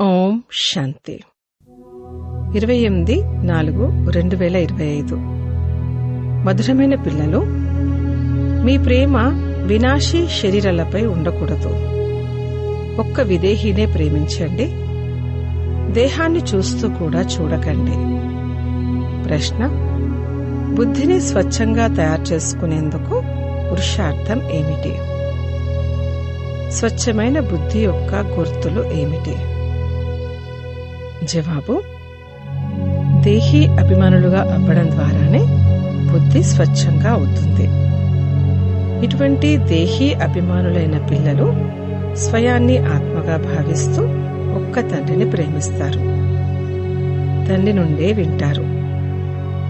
ఓం శాంతి. ఇరవై ఎనిమిది నాలుగు రెండు వేల ఇరవై ఐదు. మధురమైన పిల్లలు మీ ప్రేమ వినాశీ శరీరాలపై ఉండకూడదు. ఒక్క విదేహీనే ప్రేమించండి. దేహాన్ని చూస్తూ కూడా చూడకండి. ప్రశ్న బుద్ధిని స్వచ్ఛంగా తయారు చేసుకునేందుకు పురుషార్థం ఏమిటి? స్వచ్ఛమైన బుద్ధి యొక్క గుర్తులు ఏమిటి? జవాబు దేహీ అభిమానులుగా అవ్వడం ద్వారానే బుద్ధి స్వచ్ఛంగా అవుతుంది. ఇటువంటి దేహీ అభిమానులైన పిల్లలు స్వయాన్ని ఆత్మగా భావిస్తూ ఒక్క తండ్రిని ప్రేమిస్తారు. తండ్రి నుండే వింటారు.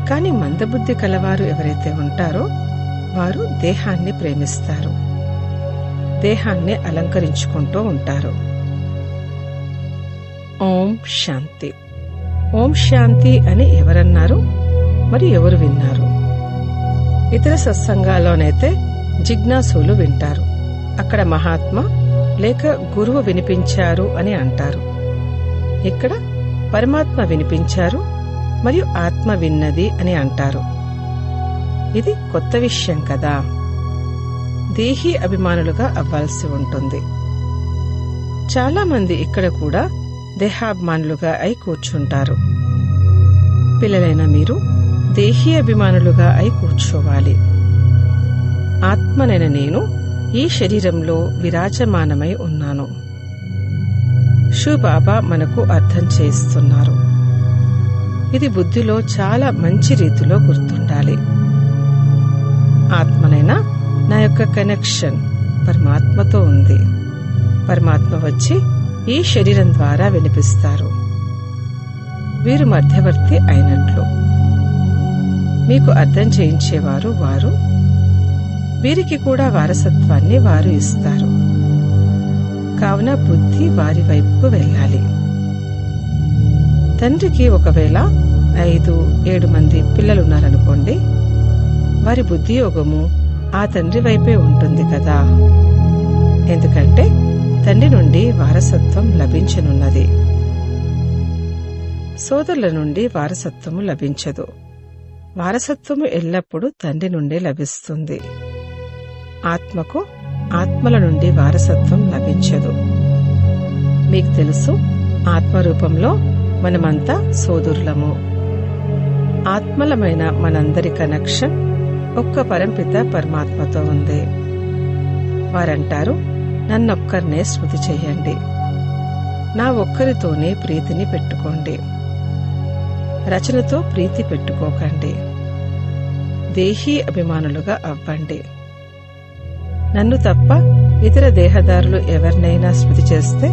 కాని మందబుద్ధి కలవారు ఎవరైతే ఉంటారో వారు దేహాన్ని ప్రేమిస్తారు. దేహాన్ని అలంకరించుకుంటూ ఉంటారు. ఓం శాంతి. ఓం శాంతి అని ఎవరన్నారు? మరి ఎవరు విన్నారు? ఇతర సత్సంగాల్లోనైతే జిజ్ఞాసులు వింటారు. అక్కడ మహాత్మ లేక గురువు వినిపించారు అని అంటారు. ఇక్కడ పరమాత్మ వినిపించారు మరియు ఆత్మ విన్నది అని అంటారు. ఇది కొత్త విషయం కదా. దేహీ అభిమానులుగా అవ్వాల్సి ఉంటుంది. చాలామంది ఇక్కడ కూడా దేహాభిమానులుగా అయి కూర్చుంటారు. పిల్లలైన మీరు దేహీ అభిమానులుగా అయి కూర్చోవాలి. ఆత్మనైన నేను ఈ శరీరంలో విరాజమానమై ఉన్నాను. బాబా మనకు అర్థం చేస్తున్నారు ఇది బుద్ధిలో చాలా మంచి రీతిలో గుర్తుండాలి. ఆత్మనైనా నా యొక్క కనెక్షన్ పరమాత్మతో ఉంది. పరమాత్మ వచ్చి ఈ శరీరం ద్వారా వినిపిస్తారు. వీరు మధ్యవర్తి అయినట్లు. మీకు అర్థం చేయించేవారు వారు. వీరికి కూడా వారసత్వాన్ని వారు ఇస్తారు. కావున బుద్ధి వారి వైపుకు వెళ్ళాలి. తండ్రికి ఒకవేళ ఐదు ఏడు మంది పిల్లలున్నారనుకోండి వారి బుద్ధి యోగము ఆ తండ్రి వైపే ఉంటుంది కదా. ఎందుకంటే తండ్రి నుండి వారసత్వం లభించనున్నది. సోదరుల నుండి వారసత్వము లభించదు. వారసత్వము ఎల్లప్పుడూ తండ్రి నుండి లభిస్తుంది. ఆత్మకు ఆత్మల నుండి వారసత్వం లభించదు. మీకు తెలుసు ఆత్మరూపంలో మనమంతా సోదరులము. ఆత్మలమైన మనందరి కనెక్షన్ ఒక్క పరంపిత పరమాత్మతో ఉంది. వారంటారు నన్నొక్కరినే స్మృతి చెయ్యండి నా ఒక్కరితోనే ప్రీతిని పెట్టుకోండి. రచనతో ప్రీతి పెట్టుకోకండి. దేహీ అభిమానులుగా అవ్వండి. నన్ను తప్ప ఇతర దేహదారులు ఎవరినైనా స్మృతి చేస్తే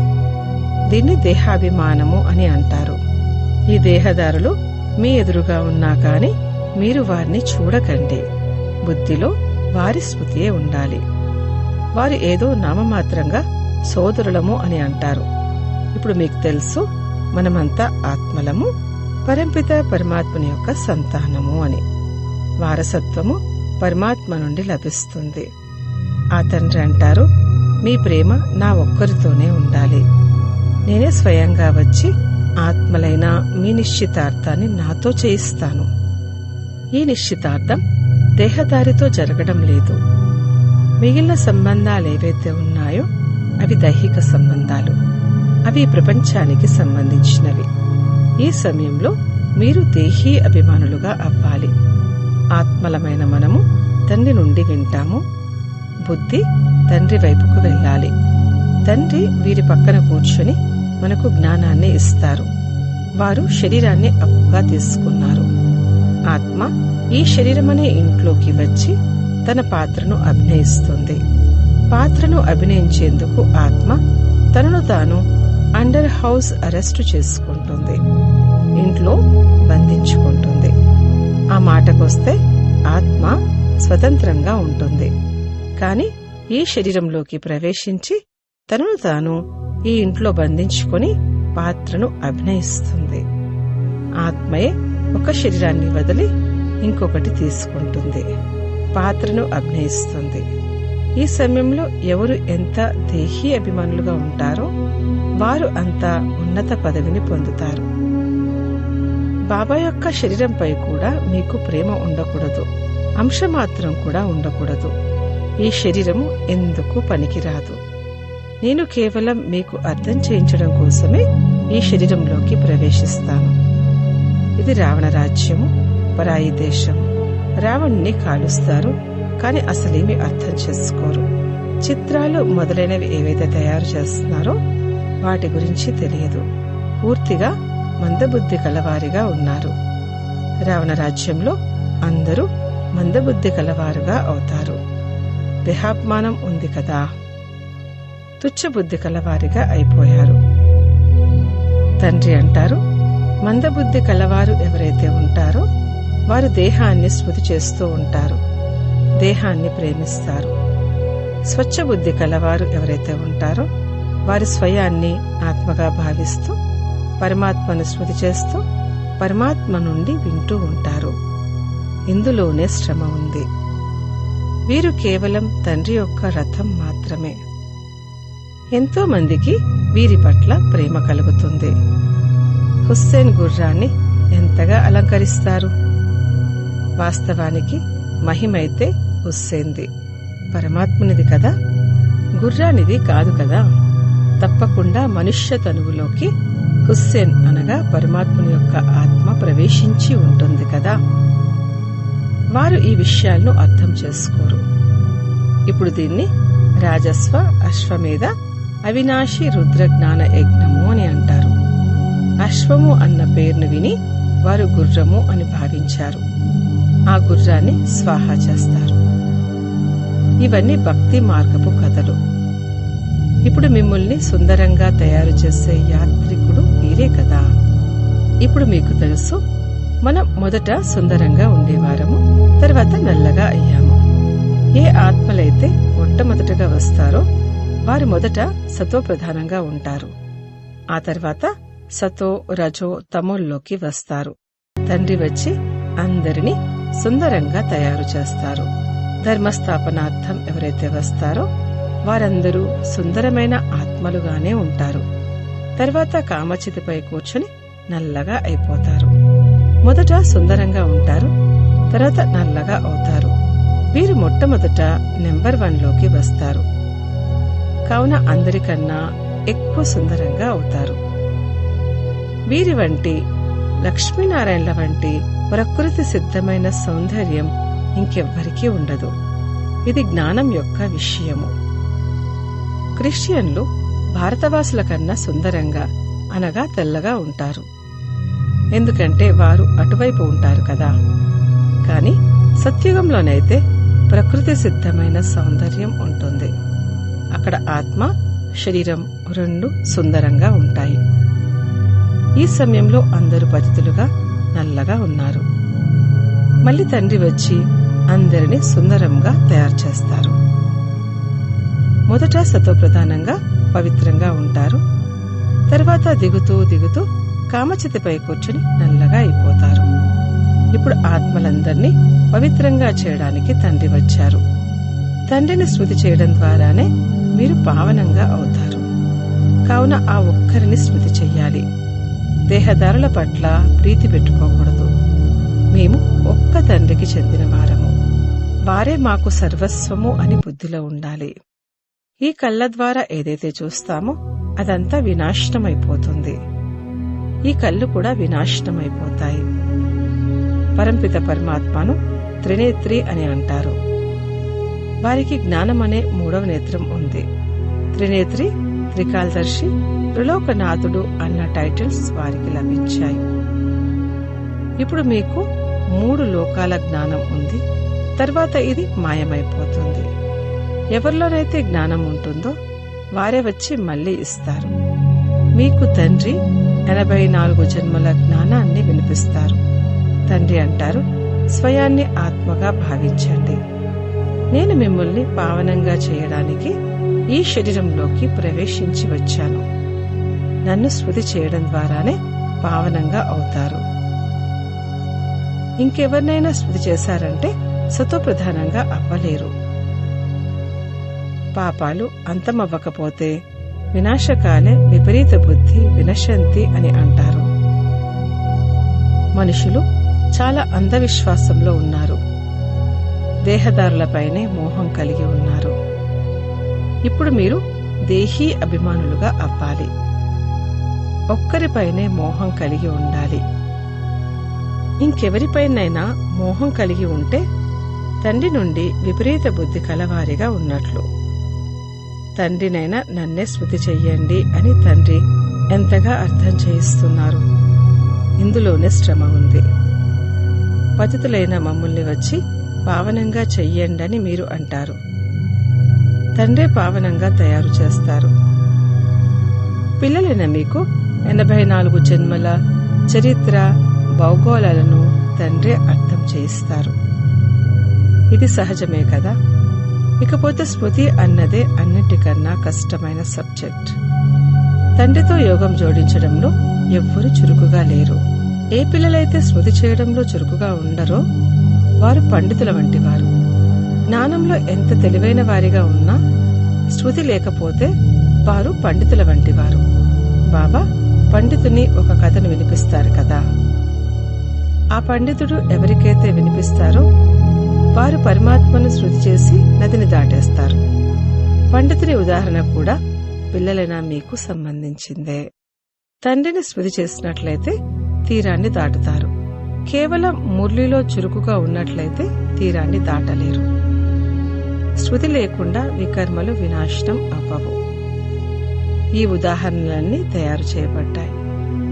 దీన్ని దేహాభిమానము అని అంటారు. ఈ దేహదారులు మీ ఎదురుగా ఉన్నా కాని మీరు వారిని చూడకండి. బుద్ధిలో వారి స్మృతియే ఉండాలి. వారు ఏదో నామమాత్రంగా సోదరులము అని అంటారు. ఇప్పుడు మీకు తెలుసు మనమంతా ఆత్మలము పరంపిత పరమాత్మని యొక్క సంతానము అని. వారసత్వము పరమాత్మ నుండి లభిస్తుంది. ఆ తండ్రి అంటారు మీ ప్రేమ నా ఒక్కరితోనే ఉండాలి. నేనే స్వయంగా వచ్చి ఆత్మలైన మీ నిశ్చితార్థాన్ని నాతో చేయిస్తాను. ఈ నిశ్చితార్థం దేహదారితో జరగడం లేదు. మిగిలిన సంబంధాలు ఏవైతే ఉన్నాయో అవి దైహిక సంబంధాలు. అవి ప్రపంచానికి సంబంధించినవి. ఈ సమయంలో మీరు దేహీ అభిమానులుగా అవ్వాలి. ఆత్మలమైన మనము తండ్రి నుండి వింటాము. బుద్ధి తండ్రి వైపుకు వెళ్ళాలి. తండ్రి వీరి పక్కన కూర్చుని మనకు జ్ఞానాన్ని ఇస్తారు. వారు శరీరాన్ని అప్పుగా తీసుకున్నారు. ఆత్మ ఈ శరీరమనే ఇంట్లోకి వచ్చి తన పాత్రను అభినయిస్తుంది. పాత్రను అభినయించేందుకు ఆత్మ తనను తాను అండర్ హౌస్ అరెస్టు చేసుకుంటుంది. ఇంట్లో బంధించుకుంటుంది. ఆ మాటకొస్తే ఆత్మ స్వతంత్రంగా ఉంటుంది. కాని ఈ శరీరంలోకి ప్రవేశించి తనను తాను ఈ ఇంట్లో బంధించుకొని పాత్రను అభినయిస్తుంది. ఆత్మయే ఒక శరీరాన్ని వదిలి ఇంకొకటి తీసుకుంటుంది. పాత్రను అభినయిస్తుంది. ఈ సమయంలో ఎవరు ఎంత దేహీ అభిమానులుగా ఉంటారో వారు అంత ఉన్నత పదవిని పొందుతారు. బాబా యొక్క శరీరంపై కూడా మీకు ప్రేమ ఉండకూడదు. అంశమాత్రం కూడా ఉండకూడదు. ఈ శరీరము ఎందుకు పనికిరాదు? నేను కేవలం మీకు అర్థం చేయించడం కోసమే ఈ శరీరంలోకి ప్రవేశిస్తాను. ఇది రావణ రాజ్యము పరాయి దేశం రావణ్ణి కాలుస్తారు కాని అసలేమి అర్థం చేసుకోరు. చిత్రాలు మొదలైనవి ఏవైతే తయారు చేస్తున్నారో వాటి గురించి తెలియదు. పూర్తిగా మందబుద్ధి కలవారిగా ఉన్నారు. రావణ రాజ్యంలో అందరూ మందబుద్ధి కలవారుగా అవుతారు. దేహాభిమానం ఉంది కదా? తుచ్చబుద్ధి కలవారిగా అయిపోయారు. తండ్రి అంటారు మందబుద్ధి కలవారు ఎవరైతే ఉంటారో వారు దేహాన్ని స్మృతి చేస్తూ ఉంటారు. దేహాన్ని ప్రేమిస్తారు. స్వచ్ఛ బుద్ధి కలవారు ఎవరైతే ఉంటారో వారి స్వయాన్ని ఆత్మగా భావిస్తూ పరమాత్మను స్మృతి చేస్తూ పరమాత్మ నుండి వింటూ ఉంటారు. ఇందులోనే శ్రమ ఉంది. వీరు కేవలం తండ్రి యొక్క రథం మాత్రమే. ఎంతో మందికి వీరి పట్ల ప్రేమ కలుగుతుంది. హుస్సేన్ గుర్రాన్ని ఎంతగా అలంకరిస్తారు? వాస్తవానికి మహిమైతే ఉస్సేంది. పరమాత్మునిది కదా గుర్రానిది కాదు కదా. తప్పకుండా మనుష్య తనువులోకి హుస్సేన్ అనగా పరమాత్ముని యొక్క ఆత్మ ప్రవేశించి ఉంటుంది కదా. వారు ఈ విషయాలను అర్థం చేసుకోరు. ఇప్పుడు దీన్ని రాజస్వ అశ్వమేధ అవినాశి రుద్రజ్ఞాన యజ్ఞము అని అంటారు. అశ్వము అన్న పేరును విని వారు గుర్రము అని భావించారు. ఆ గుర్రాన్ని స్వాహా చేస్తారు. ఇవన్నీ భక్తి మార్గపు కథలు. ఇప్పుడు మిమ్మల్ని సుందరంగా తయారు చేసే యాత్రికుడు వీరే కదా. ఇప్పుడు మీకు తెలుసు మనం మొదట సుందరంగా ఉండేవారము తర్వాత నల్లగా అయ్యాము. ఏ ఆత్మలైతే మొట్టమొదటగా వస్తారో వారు మొదట సతో ప్రధానంగా ఉంటారు. ఆ తర్వాత సతో రజో తమోల్లోకి వస్తారు. తండ్రి వచ్చి అందరినీ సుందరంగా తయారు చేస్తారు. ధర్మస్థాపనార్థం ఎవరైతే వస్తారో వారందరూ సుందరమైన ఆత్మలుగానే ఉంటారు. తర్వాత కామచితిపై కూర్చుని నల్లగా అయిపోతారు. మొదట సుందరంగా ఉంటారు తర్వాత నల్లగా అవుతారు. వీరు మొట్టమొదట నెంబర్ వన్లోకి వస్తారు. కావున అందరికన్నా ఎక్కువ సుందరంగా అవుతారు. వీరి వంటి లక్ష్మీనారాయణల వంటి ప్రకృతి సిద్ధమైన సౌందర్యం ఇంకెవ్వరికీ ఉండదు. ఇది జ్ఞానం యొక్క విషయము. క్రిస్టియన్లు భారతవాసుల కన్నా సుందరంగా అనగా తెల్లగా ఉంటారు. ఎందుకంటే వారు అటువైపు ఉంటారు కదా. కాని సత్యుగంలోనైతే ప్రకృతి సిద్ధమైన సౌందర్యం ఉంటుంది. అక్కడ ఆత్మ శరీరం రెండు సుందరంగా ఉంటాయి. ఈ సమయంలో అందరూ పతితులుగా నల్లగా ఉన్నారు. మళ్ళీ తండ్రి వచ్చి అందరిని సుందరంగా తయారు చేస్తారు. మొదట సతోప్రధానంగా పవిత్రంగా ఉంటారు. తర్వాత దిగుతూ దిగుతూ కామచితిపై కూర్చుని నల్లగా అయిపోతారు. ఇప్పుడు ఆత్మలందరినీ పవిత్రంగా చేయడానికి తండ్రి వచ్చారు. తండ్రిని స్మృతి చేయడం ద్వారానే మీరు పావనంగా అవుతారు. కావున ఆ ఒక్కరిని స్మృతి చెయ్యాలి. దేహదారుల పట్ల ప్రీతి పెట్టుకోకూడదు. మేము ఒక్క తండ్రికి చెందిన వారము. వారే మాకు సర్వస్వము అని బుద్ధిలో ఉండాలి. ఈ కళ్ళ ద్వారా ఏదైతే చూస్తామో అదంతా వినాశనమైపోతుంది. ఈ కళ్ళు కూడా వినాశనమైపోతాయి. పరంపిత పరమాత్మను త్రినేత్రి అని అంటారు. వారికి జ్ఞానం అనే మూడవ నేత్రం ఉంది. త్రినేత్రి త్రికాలదర్శి త్రిలోకనాథుడు అన్న టైటిల్స్ వారికి లభించాయి. ఇప్పుడు మీకు మూడు లోకాల జ్ఞానం ఉంది. తర్వాత ఇది మాయమైపోతుంది. ఎవరిలోనైతే జ్ఞానం ఉంటుందో వారే వచ్చి మళ్ళీ ఇస్తారు. మీకు తండ్రి ఎనభై నాలుగు జన్మల జ్ఞానాన్ని వినిపిస్తారు. తండ్రి అంటారు స్వయాన్ని ఆత్మగా భావించండి. నేను మిమ్మల్ని పావనంగా చేయడానికి ఈ శరీరంలోకి ప్రవేశించి వచ్చాను. నన్ను స్మృతి చేయడం ద్వారానే పావనంగా అవుతారు. ఇంకెవరినైనా స్మృతి చేశారంటే సతోప్రధానంగా అవ్వలేరు. పాపాలు అంతమవ్వకపోతే వినాశకాలే విపరీత బుద్ధి వినశంతి అని అంటారు. మనుషులు చాలా అంధవిశ్వాసంలో ఉన్నారు. దేహదారులపైనే మోహం కలిగి ఉన్నారు. ఇప్పుడు మీరు దేహీ అభిమానులుగా అవ్వాలి. ఒక్కరిపైనే మోహం కలిగి ఉండాలి. ఇంకెవరిపైనైనా మోహం కలిగి ఉంటే తండ్రి నుండి విపరీత బుద్ధి కలవారిగా ఉన్నట్లు. తండ్రినైనా నన్నే స్మృతి చెయ్యండి అని తండ్రి ఎంతగా అర్థం చేయిస్తున్నారు. ఇందులోనే శ్రమ ఉంది. పతితులైన మమ్మల్ని వచ్చి పావనంగా చెయ్యండని మీరు అంటారు. తండ్రి పావనంగా తయారు చేస్తారు. పిల్లలైన మీకు ఎనభై నాలుగు జన్మల చరిత్ర భౌగోళాలను తండ్రి అర్థం చేయిస్తారు. ఇది సహజమే కదా? ఇకపోతే స్మృతి అన్నదే అన్నిటికన్నా కష్టమైన సబ్జెక్ట్. తండ్రితో యోగం జోడించడంలో ఎవ్వరు చురుకుగా లేరు. ఏ పిల్లలైతే స్మృతి చేయడంలో చురుకుగా ఉండరో వారు పండితుల వంటి వారు. జ్ఞానంలో ఎంత తెలివైన వారిగా ఉన్నా శృతి లేకపోతే వారు పండితుల వంటి వారు. బాబా పండితుని ఒక కథను వినిపిస్తారు కదా. ఆ పండితుడు ఎవరికైతే వినిపిస్తారో వారు పరమాత్మను శృతి చేసి నదిని దాటేస్తారు. పండితుని ఉదాహరణ కూడా పిల్లలైనా మీకు సంబంధించిందే. తండ్రిని స్మృతి చేసినట్లయితే తీరాన్ని దాటుతారు. కేవలం మురళిలో చురుకుగా ఉన్నట్లయితే తీరాన్ని దాటలేరు. శృతి లేకుండా వికర్మలు వినాశనం అవ్వవు. ఈ ఉదాహరణలన్నీ తయారు చేయబడ్డాయి.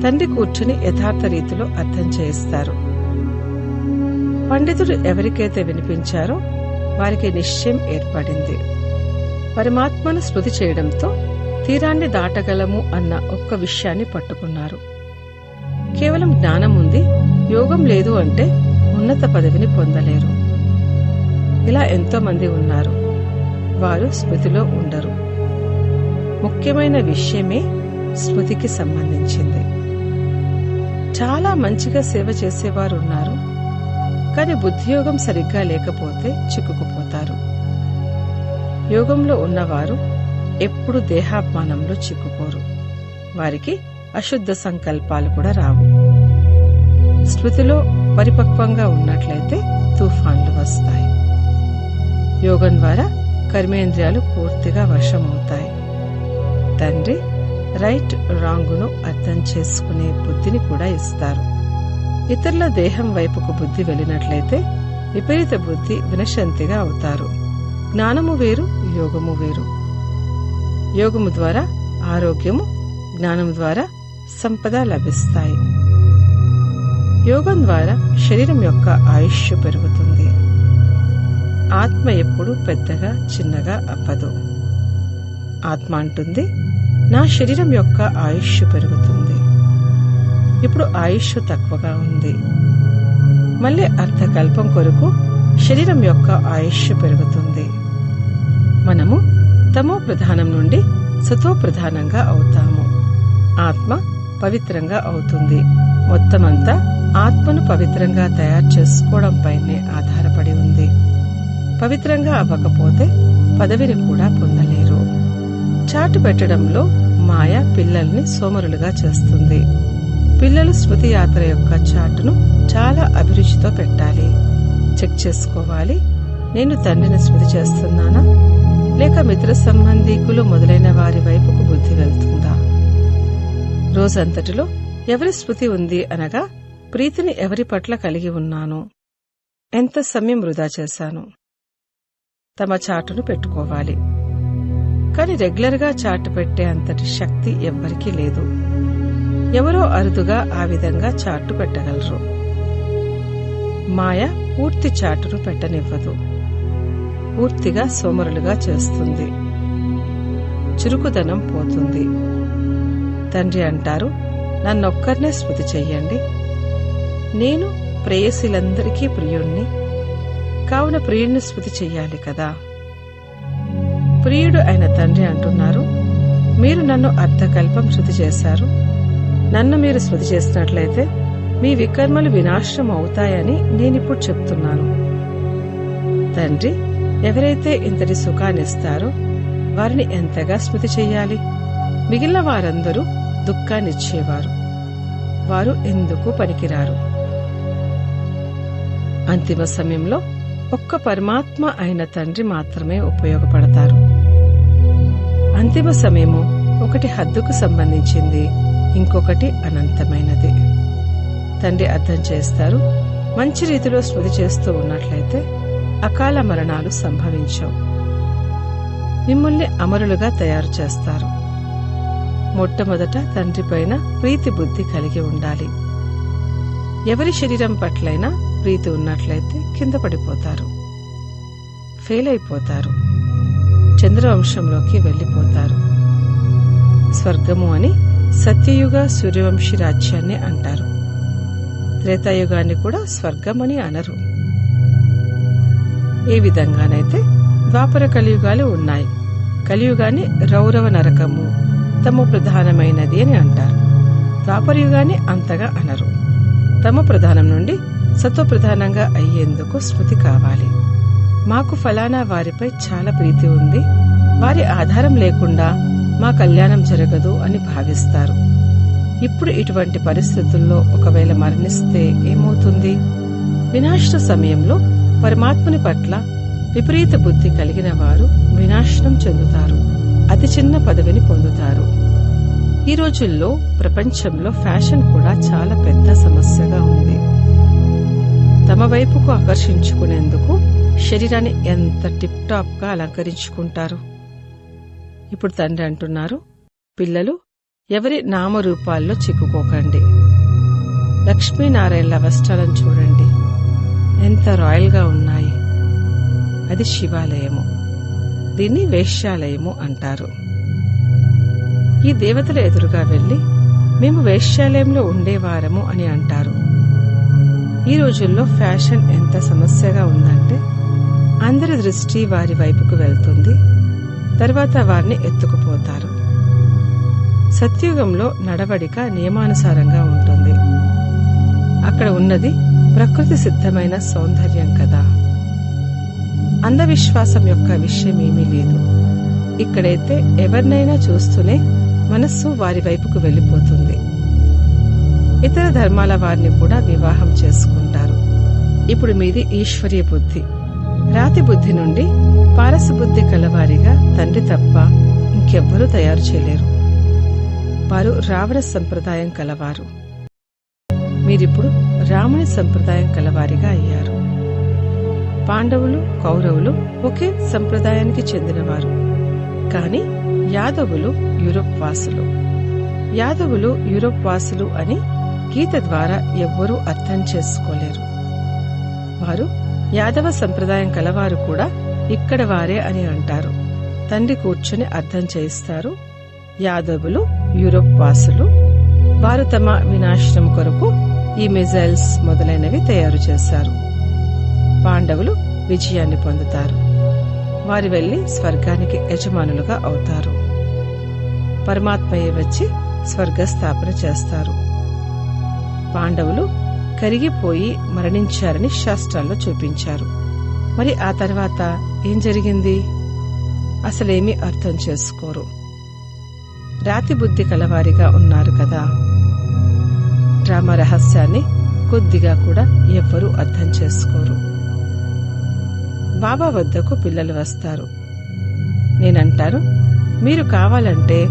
తండ్రి కూర్చుని యథార్థ రీతిలో అర్థం చేయిస్తారు. పండితుడు ఎవరికైతే వినిపించారో వారికి నిశ్చయం ఏర్పడింది. పరమాత్మను స్మృతి చేయడంతో తీరాన్ని దాటగలము అన్న ఒక్క విషయాన్ని పట్టుకున్నారు. కేవలం జ్ఞానం ఉంది యోగం లేదు అంటే ఉన్నత పదవిని పొందలేరు. ఇలా ఎంతో మంది ఉన్నారు. వారు స్మృతిలో ఉండరు. ముఖ్యమైన విషయమే స్మృతికి సంబంధించింది. చాలా మంచిగా సేవ చేసేవారు ఉన్నారు. కానీ బుద్ధియోగం సరిగ్గా లేకపోతే చిక్కుకుపోతారు. యోగంలో ఉన్నవారు ఎప్పుడు దేహాభిమానంలో చిక్కుకోరు. వారికి అశుద్ధ సంకల్పాలు కూడా రావు. స్మృతిలో పరిపక్వంగా ఉన్నట్లయితే తుఫాన్లు వస్తాయి. యోగం ద్వారా కర్మేంద్రియాలు పూర్తిగా వశమవుతాయి. తండ్రి రైట్ రాంగును అర్థం చేసుకునే బుద్ధిని కూడా ఇస్తారు. ఇతరుల దేహం వైపుకు బుద్ధి వెళ్ళినట్లయితే విపరీత బుద్ధి వినశంతిగా అవుతారు. జ్ఞానము వేరు యోగము వేరు. యోగము ద్వారా ఆరోగ్యము జ్ఞానము ద్వారా సంపద లభిస్తాయి. యోగం ద్వారా శరీరం యొక్క ఆయుష్ పెరుగుతుంది. ఆత్మ ఎప్పుడు పెద్దగా చిన్నగా అవ్వదు. ఆత్మ అంటుంది నా శరీరం యొక్క ఆయుష్ పెరుగుతుంది. ఇప్పుడు ఆయుష్ తక్కువగా ఉంది. మళ్ళీ అర్ధకల్పం కొరకు శరీరం యొక్క ఆయుష్ పెరుగుతుంది. మనము తమో ప్రధానం నుండి సతో ప్రధానంగా అవుతాము. ఆత్మ పవిత్రంగా అవుతుంది. మొత్తమంతా ఆత్మను పవిత్రంగా తయారు చేసుకోవడం పైనే ఆధారపడి ఉంది. పవిత్రంగా అవ్వకపోతే పదవిని కూడా పొందలేరు. చాటు పెట్టడంలో మాయ పిల్లల్ని సోమరులుగా చేస్తుంది. పిల్లలు స్మృతి యాత్ర యొక్క చాటును చాలా అభిరుచితో పెట్టాలి. చెక్ చేసుకోవాలి. నేను తండ్రిని స్మృతి చేస్తున్నానా? లేక మిత్ర సంబంధీకులు మొదలైన వారి వైపుకు బుద్ధి వెళ్తుందా? రోజంతటిలో ఎవరి స్మృతి ఉంది అనగా ప్రీతిని ఎవరి పట్ల కలిగి ఉన్నాను? ఎంత సమయం వృధా చేశాను? తమ చాటును పెట్టుకోవాలి. కాని రెగ్యులర్గా చాటు పెట్టే అంతటి శక్తి ఎవ్వరికీ లేదు. ఎవరో అరుదుగా ఆ విధంగా చాటు పెట్టగలరు. మాయ పూర్తి చాటును పెట్టనివ్వదు. పూర్తిగా సోమరులుగా చేస్తుంది. చురుకుదనం పోతుంది. తండ్రి అంటారు నన్నొక్కరినే స్మృతి చెయ్యండి. నేను ప్రేయసిలందరికీ ప్రియుణ్ణి. కావున ప్రియుడిని స్మృతి చెయ్యాలి కదా. ప్రియుడు అయిన తండ్రి అంటున్నారు మీరు నన్ను అర్ధకల్పం శృతి చేశారు. నన్ను మీరు స్మృతి చేసినట్లయితే మీ వికర్మలు వినాశనం అవుతాయని నేనిప్పుడు చెప్తున్నాను. తండ్రి ఎవరైతే ఇంతటి సుఖాన్నిస్తారో వారిని ఎంతగా స్మృతి చెయ్యాలి? మిగిలిన వారందరూ దుఃఖాన్నిచ్చేవారు వారు ఎందుకు పనికిరారు? అంతిమ సమయంలో ఒక్క పరమాత్మ అయిన తండ్రి మాత్రమే ఉపయోగపడతారు. అంతిమ సమయము ఒకటి హద్దుకు సంబంధించింది ఇంకొకటి అనంతమైనది. తండ్రి అర్థం చేస్తారు మంచి రీతిలో స్మృతి చేస్తూ ఉన్నట్లయితే అకాల మరణాలు సంభవించవు. మిమ్మల్ని అమరులుగా తయారు చేస్తారు. మొట్టమొదట తండ్రి పైన ప్రీతి బుద్ధి కలిగి ఉండాలి. ఎవరి శరీరం పట్లైనా ప్రీతి ఉన్నట్లయితే కింద పడిపోతారు. ఫెయిల్ అయిపోతారు. చంద్రవంశంలోకి వెళ్ళిపోతారు. స్వర్గము అని సత్యయుగ సూర్యవంశీ రాజ్యాన్ని అంటారు. త్రేతాయుగాన్ని కూడా స్వర్గమని అనరు. ఏ విధంగానైతే ద్వాపర కలియుగాలు ఉన్నాయి కలియుగాన్ని రౌరవ నరకము తమ ప్రధానమైనది అని అంటారు. ద్వాపరయుగాన్ని అంతగా అనరు. తమ ప్రధానం నుండి సత్వప్రధానంగా అయ్యేందుకు స్మృతి కావాలి. మాకు ఫలానా వారిపై చాలా ప్రీతి ఉంది. వారి ఆధారం లేకుండా మా కళ్యాణం జరగదు అని భావిస్తారు. ఇప్పుడు ఇటువంటి పరిస్థితుల్లో ఒకవేళ మరణిస్తే ఏమవుతుంది? వినాశన సమయంలో పరమాత్మని పట్ల విపరీత బుద్ధి కలిగిన వారు వినాశనం చెందుతారు. అతి చిన్న పదవిని పొందుతారు. ఈ రోజుల్లో ప్రపంచంలో ఫ్యాషన్ కూడా చాలా పెద్ద సమస్యగా ఉంది. తమ వైపుకు ఆకర్షించుకునేందుకు శరీరాన్ని ఎంత టిప్ అలంకరించుకుంటారు? ఇప్పుడు తండ్రి అంటున్నారు పిల్లలు ఎవరి నామరూపాల్లో చిక్కుకోకండి. లక్ష్మీనారాయణల వస్త్రాలను చూడండి. ఎంత రాయల్గా ఉన్నాయి. అది శివాలయము. దీన్ని వేశ్యాలయము అంటారు. ఈ దేవతల ఎదురుగా వెళ్ళి మేము వేశ్యాలయంలో ఉండేవారము అని అంటారు. ఈ రోజుల్లో ఫ్యాషన్ ఎంత సమస్యగా ఉందంటే అందరి దృష్టి వారి వైపుకు వెళ్తుంది తర్వాత వారిని ఎత్తుకుపోతారు. సత్యుగంలో నడవడిక నియమానుసారంగా ఉంటుంది. అక్కడ ఉన్నది ప్రకృతి సిద్ధమైన సౌందర్యం కదా. అంధవిశ్వాసం యొక్క విషయం ఏమీ లేదు. ఇక్కడైతే ఎవరినైనా చూస్తూనే మనస్సు వారి వైపుకు వెళ్ళిపోతుంది. ఇతర ధర్మాల వారిని కూడా వివాహం చేసుకుంటారు. ఇప్పుడు మీది ఈశ్వరీయ బుద్ధి. రాతి బుద్ధి నుండి పారసబుద్ధి కలవారిగా తండ్రి తప్ప ఇంకెవ్వరూ తయారు చేయలేరు. వారు రావణ సంప్రదాయం కలవారు. మీరిప్పుడు రాముని సంప్రదాయం కలవారిగా అయ్యారు. పాండవులు కౌరవులు ఒకే సంప్రదాయానికి చెందినవారు. కాని యాదవులు యూరోప్ వాసులు. యాదవులు యూరోప్ వాసులు అని గీత ద్వారా ఎవ్వరూ అర్థం చేసుకోలేరు. వారు యాదవ సంప్రదాయం కలవారు కూడా ఇక్కడ వారే అని అంటారు. తండ్రి కూర్చొని అర్థం చేయిస్తారు. యాదవులు యూరోప్ వాసులు వారు తమ వినాశనం కొరకు ఈ మిజైల్స్ మొదలైనవి తయారు చేశారు. పాండవులు విజయాన్ని పొందుతారు. వారు వెళ్ళి స్వర్గానికి యజమానులుగా అవుతారు. పరమాత్మయ్య వచ్చి స్వర్గ స్థాపన చేస్తారు. పాండవులు కరిగిపోయి మరణించారని శాస్త్రాల్లో చూపించారు. మరి ఆ తర్వాత ఏం జరిగింది? అసలేమీ అర్థం చేసుకోరు. రాతి బుద్ధి కలవారిగా ఉన్నారు కదా. డ్రామా రహస్యాన్ని కొద్దిగా కూడా ఎవ్వరూ అర్థం చేసుకోరు. బాబా వద్దకు పిల్లలు వస్తారు. నేనంటాను మీరు కావాలంటే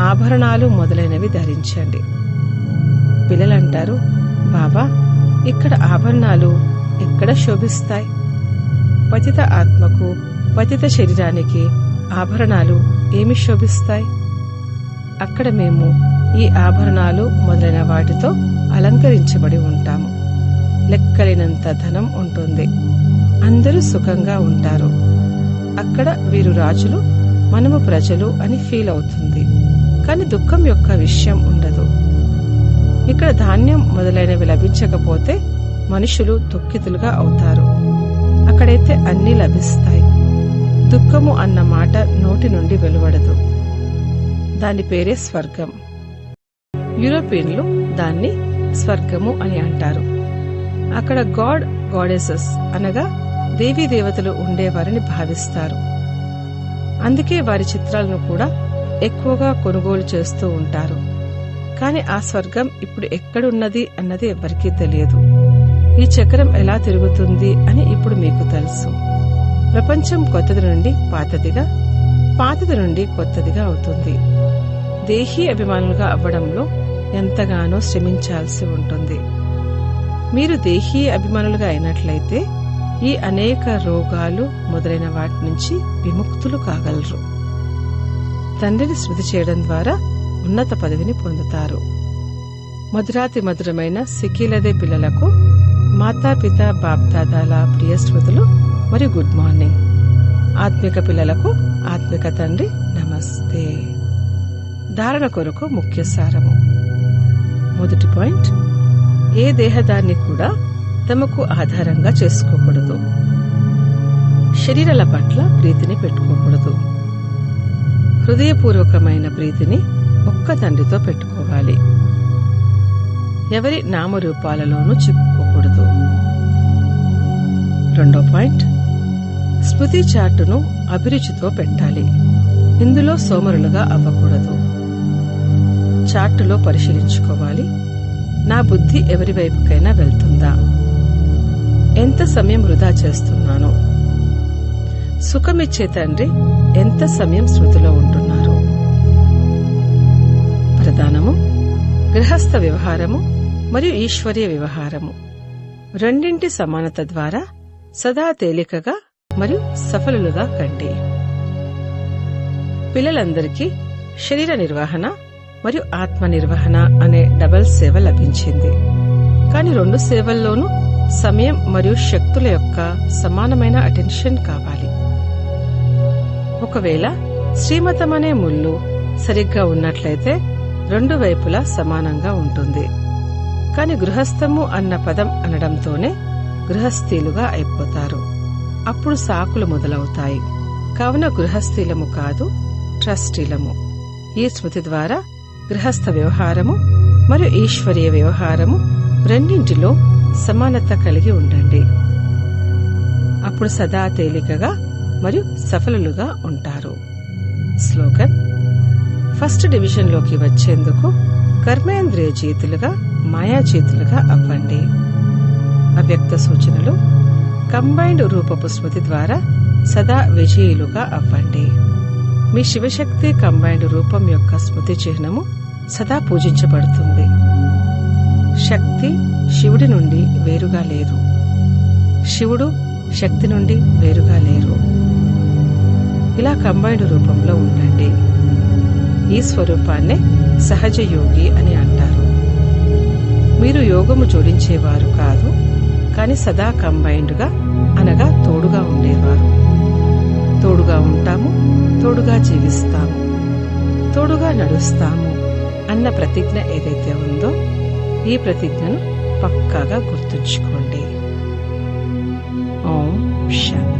ఆభరణాలు మొదలైనవి ధరించండి. పిల్లలంటారు బాబా ఇక్కడ ఆభరణాలు ఎక్కడ శోభిస్తాయి? పతిత ఆత్మకు పతిత శరీరానికి ఆభరణాలు ఏమి శోభిస్తాయి? అక్కడ మేము ఈ ఆభరణాలు మొదలైన వాటితో అలంకరించబడి ఉంటాము. లెక్కలేనంత ధనం ఉంటుంది. అందరూ సుఖంగా ఉంటారు. అక్కడ వీరు రాజులు మనము ప్రజలు అని ఫీల్ అవుతుంది. కాని దుఃఖం యొక్క విషయం ఉండదు. ఇక్కడ ధాన్యం మొదలైనవి లభించకపోతే మనుషులు దుఃఖితులుగా అవుతారు. అక్కడైతే అన్నీ లభిస్తాయి. దుఃఖము అన్న మాట నోటి నుండి వెలువడదు. దాని పేరే స్వర్గం. యూరోపియన్లు దాన్ని స్వర్గము అని అంటారు. అక్కడ గాడ్ గాడెసెస్ అనగా దేవీ దేవతలు ఉండేవారని భావిస్తారు. అందుకే వారి చిత్రాలను కూడా ఎక్కువగా కొనుగోలు చేస్తూ ఉంటారు. కాని ఆ స్వర్గం ఇప్పుడు ఎక్కడున్నది అన్నది ఎవ్వరికీ తెలియదు. ఈ చక్రం ఎలా తిరుగుతుంది అని ఇప్పుడు మీకు తెలుసు. ప్రపంచం కొత్తది నుండి పాతదిగా పాతది నుండి కొత్తదిగా అవుతుంది. దేహీ అభిమానులుగా అవ్వడంలో ఎంతగానో శ్రమించాల్సి ఉంటుంది. మీరు దేహీ అభిమానులుగా అయినట్లయితే ఈ అనేక రోగాలు మొదలైన వాటి నుంచి విముక్తులు కాగలరు. తండ్రిని స్మృతి చేయడం ద్వారా ఉన్నత పదవిని పొందుతారు. మధురాతి మధురమైన సికీలదే పిల్లలకు మాతాపిత బాప్దాదాల ప్రియ స్మృతులు మరియు గుడ్ మార్నింగ్. ఆత్మిక పిల్లలకు ఆత్మిక తండ్రి నమస్తే. ధారణ కొరకు ముఖ్య సారము. మొదటి పాయింట్ ఏ దేహదాన్ని కూడా తమకు ఆధారంగా చేసుకోకూడదు. శరీరాల పట్ల ప్రీతిని పెట్టుకోకూడదు. హృదయపూర్వకమైన ప్రీతిని ఒక్క తండ్రితో పెట్టుకోవాలి. ఎవరి నామరూపాలలోనూ చిక్కుకోకూడదు. రెండో పాయింట్. స్మృతి చార్టును అభిరుచితో పెట్టాలి. ఇందులో సోమరులుగా అవ్వకూడదు. చార్టులో పరిశీలించుకోవాలి. నా బుద్ధి ఎవరి వైపుకైనా వెళ్తుందా? ఎంత సమయం వృధా చేస్తున్నాను? సుఖమిచ్చే తండ్రి ఎంత సమయం శృతిలో ఉంటుంది ప్రధానము గృహస్థ వ్యవహారము మరియు ఈశ్వర్య వ్యవహారము. రెండింటి సమానత ద్వారా సదా తేలికగా మరియు సఫలులుగా కండి. పిల్లలందరికీ శరీర నిర్వహణ మరియు ఆత్మ నిర్వహణ అనే డబల్ సేవ లభించింది. కానీ రెండు సేవల్లోనూ సమయం మరియు శక్తుల యొక్క సమానమైన అటెన్షన్ కావాలి. ఒకవేళ శ్రీమతం అనే ముళ్ళు సరిగ్గా ఉన్నట్లయితే రెండు వైపులా సమానంగా ఉంటుంది. కాని గృహస్థము అన్న పదం అనడంతోనే గృహస్థీలుగా అయిపోతారు. అప్పుడు సాకులు మొదలవుతాయి. కావున గృహస్థీలము కాదు ట్రస్టీలము. ఈ స్మృతి ద్వారా గృహస్థ వ్యవహారము మరియు ఈశ్వరీయ వ్యవహారము రెండింటిలో సమానత కలిగి ఉండండి. అప్పుడు సదా తేలికగా మరియు సఫలులుగా ఉంటారు. స్లోగన్ ఫస్ట్ డివిజన్లోకి వచ్చేందుకు కర్మేంద్రియ జీతులుగా మాయాజీతులుగా అవ్వండి. అవ్యక్త సూచనలు కంబైన్డ్ రూపపు స్మృతి ద్వారా సదా విజయులుగా అవ్వండి. మీ శివశక్తి కంబైన్డ్ రూపం యొక్క స్మృతి చిహ్నము సదా పూజించబడుతుంది. శక్తి శివుడి నుండి వేరుగా లేరు శివుడు శక్తి నుండి వేరుగా లేరు. ఇలా కంబైన్డ్ రూపంలో ఉండండి. ఈ స్వరూపాన్నే సహజ యోగి అని అంటారు. మీరు యోగము జోడించేవారు కాదు కానీ సదా కంబైన్డ్గా అనగా తోడుగా ఉండేవారు. తోడుగా ఉంటాము తోడుగా జీవిస్తాము తోడుగా నడుస్తాము అన్న ప్రతిజ్ఞ ఏదైతే ఉందో ఈ ప్రతిజ్ఞను పక్కాగా గుర్తుంచుకోండి. ఓం శాంతి